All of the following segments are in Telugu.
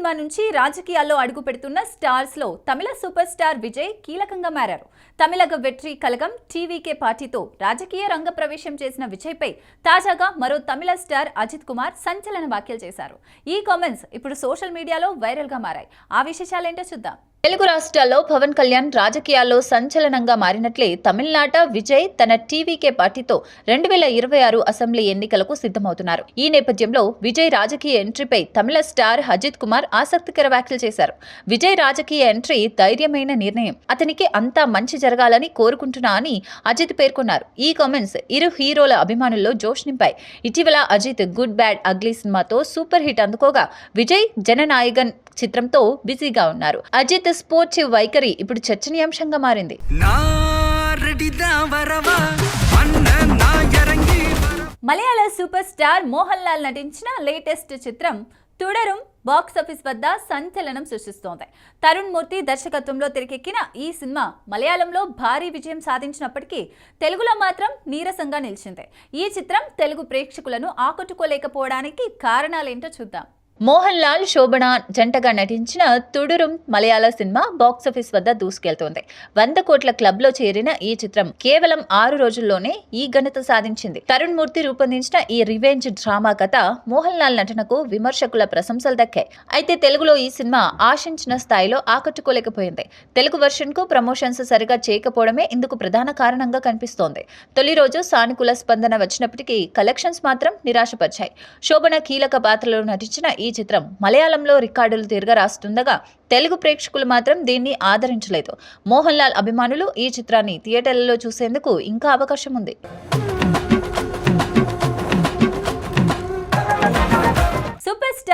సినిమా నుంచి రాజకీయాల్లో అడుగు పెడుతున్న స్టార్స్లో తమిళ సూపర్ స్టార్ విజయ్ కీలకంగా మారారు. తమిళగ వెట్రి కలగం టీవీకే పార్టీతో రాజకీయ రంగ ప్రవేశం చేసిన విజయ్ పై తాజాగా మరో తమిళ స్టార్ అజిత్ కుమార్ సంచలన వ్యాఖ్యలు చేశారు. ఈ కామెంట్స్ ఇప్పుడు సోషల్ మీడియాలో వైరల్గా మారాయి. ఆ విశేషాలేంటో చూద్దాం. తెలుగు రాష్ట్రాల్లో పవన్ కళ్యాణ్ రాజకీయాల్లో సంచలనంగా మారినట్లే తమిళనాట విజయ్ తన టీవీకే పార్టీతో రెండు వేల ఇరవై ఆరు అసెంబ్లీ ఎన్నికలకు సిద్ధమవుతున్నారు. ఈ నేపథ్యంలో విజయ్ రాజకీయ ఎంట్రీపై తమిళ స్టార్ అజిత్ కుమార్ ఆసక్తికర వ్యాఖ్యలు చేశారు. విజయ్ రాజకీయ ఎంట్రీ ధైర్యమైన నిర్ణయం. అతనికి అంతా మంచి జరగాలని కోరుకుంటున్నా అని అజిత్ పేర్కొన్నారు. ఈ కామెంట్స్ ఇరు హీరోల అభిమానుల్లో జోష్ నింపాయి. ఇటీవల అజిత్ గుడ్ బ్యాడ్ అగ్లీ సినిమాతో సూపర్ హిట్ అందుకోగా విజయ్ జననాయగన్ చిత్రంతో బిజీగా ఉన్నారు. అజిత్ భారత స్పోర్ట్స్ వైఖరి ఇప్పుడు చర్చనీయాంశంగా మారింది. మలయాళ సూపర్ స్టార్ మోహన్ లాల్ నటించిన లేటెస్ట్ చిత్రం తుడరం బాక్సాఫీస్ వద్ద సంచలనం సృష్టిస్తోంది. తరుణ్ మూర్తి దర్శకత్వంలో తెరకెక్కిన ఈ సినిమా మలయాళంలో భారీ విజయం సాధించినప్పటికీ తెలుగులో మాత్రం నీరసంగా నిలిచింది. ఈ చిత్రం తెలుగు ప్రేక్షకులను ఆకట్టుకోలేకపోవడానికి కారణాలేంటో చూద్దాం. మోహన్ లాల్ శోభన జంటగా నటించిన తుడురుం మలయాళ సినిమా బాక్సాఫీస్ వద్ద దూసుకెళ్తోంది. వంద కోట్ల క్లబ్లో చేరిన ఈ చిత్రం కేవలం ఆరు రోజుల్లోనే ఈ ఘనత సాధించింది. తరుణ్ మూర్తి రూపొందించిన ఈ రివెంజ్ డ్రామా కథ మోహన్ లాల్ నటనకు విమర్శకుల ప్రశంసలు దక్కాయి. అయితే తెలుగులో ఈ సినిమా ఆశించిన స్థాయిలో ఆకట్టుకోలేకపోయింది. తెలుగు వెర్షన్కు ప్రమోషన్స్ సరిగా చేయకపోవడమే ఇందుకు ప్రధాన కారణంగా కనిపిస్తోంది. తొలి రోజు సానుకూల స్పందన వచ్చినప్పటికీ కలెక్షన్స్ మాత్రం నిరాశపరిచాయి. శోభన కీలక పాత్రలో నటించిన ఈ ఈ చిత్రం మలయాళంలో రికార్డులు తిరగరాస్తుండగా తెలుగు ప్రేక్షకులు మాత్రం దీన్ని ఆదరించలేదు. మోహన్ లాల్ అభిమానులు ఈ చిత్రాన్ని థియేటర్లలో చూసేందుకు ఇంకా అవకాశం ఉంది.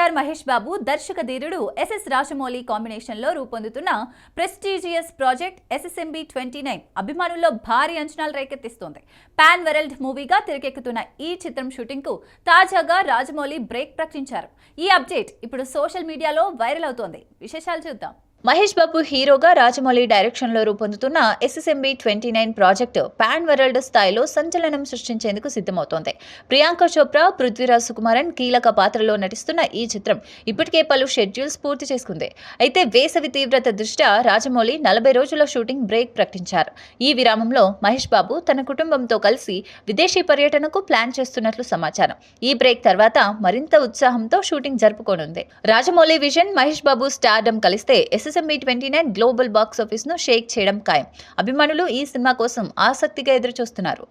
స్టార్ మహేష్ బాబు దర్శక ధీరుడు ఎస్ఎస్ రాజమౌళి కాంబినేషన్లో రూపొందుతున్న prestigious project SSMB twenty nine అభిమానుల్లో భారీ అంచనాలు రేకెత్తిస్తోంది. పాన్ వరల్డ్ మూవీగా తెరకెక్కుతున్న ఈ చిత్రం షూటింగ్కు తాజాగా రాజమౌళి బ్రేక్ ప్రకటించారు. ఈ అప్డేట్ ఇప్పుడు సోషల్ మీడియాలో వైరల్ అవుతోంది. విశేషాలు చూద్దాం. మహేష్ బాబు హీరోగా రాజమౌళి డైరెక్షన్లో రూపొందుతున్న SSMB twenty nine project pan world స్థాయిలో సంచలనం సృష్టించేందుకు సిద్ధమవుతోంది. ప్రియాంక చోప్రా పృథ్వీరాజ్ సుకుమారన్ కీలక పాత్రలో నటిస్తున్న ఈ చిత్రం ఇప్పటికే పలు షెడ్యూల్స్ పూర్తి చేసుకుంది. అయితే వేసవి తీవ్రత దృష్ట్యా రాజమౌళి నలభై రోజుల షూటింగ్ బ్రేక్ ప్రకటించారు. ఈ విరామంలో మహేష్ బాబు తన కుటుంబంతో కలిసి విదేశీ పర్యటనకు ప్లాన్ చేస్తున్నట్లు సమాచారం. ఈ బ్రేక్ తర్వాత మరింత ఉత్సాహంతో షూటింగ్ జరుపుకోనుంది. రాజమౌళి విజన్ మహేష్ బాబు స్టార్డమ్ కలిస్తే SSMB twenty nine global box ఆఫీస్ను shake చేయడం ఖాయం. అభిమానులు ఈ సినిమా కోసం ఆసక్తిగా ఎదురు చూస్తున్నారు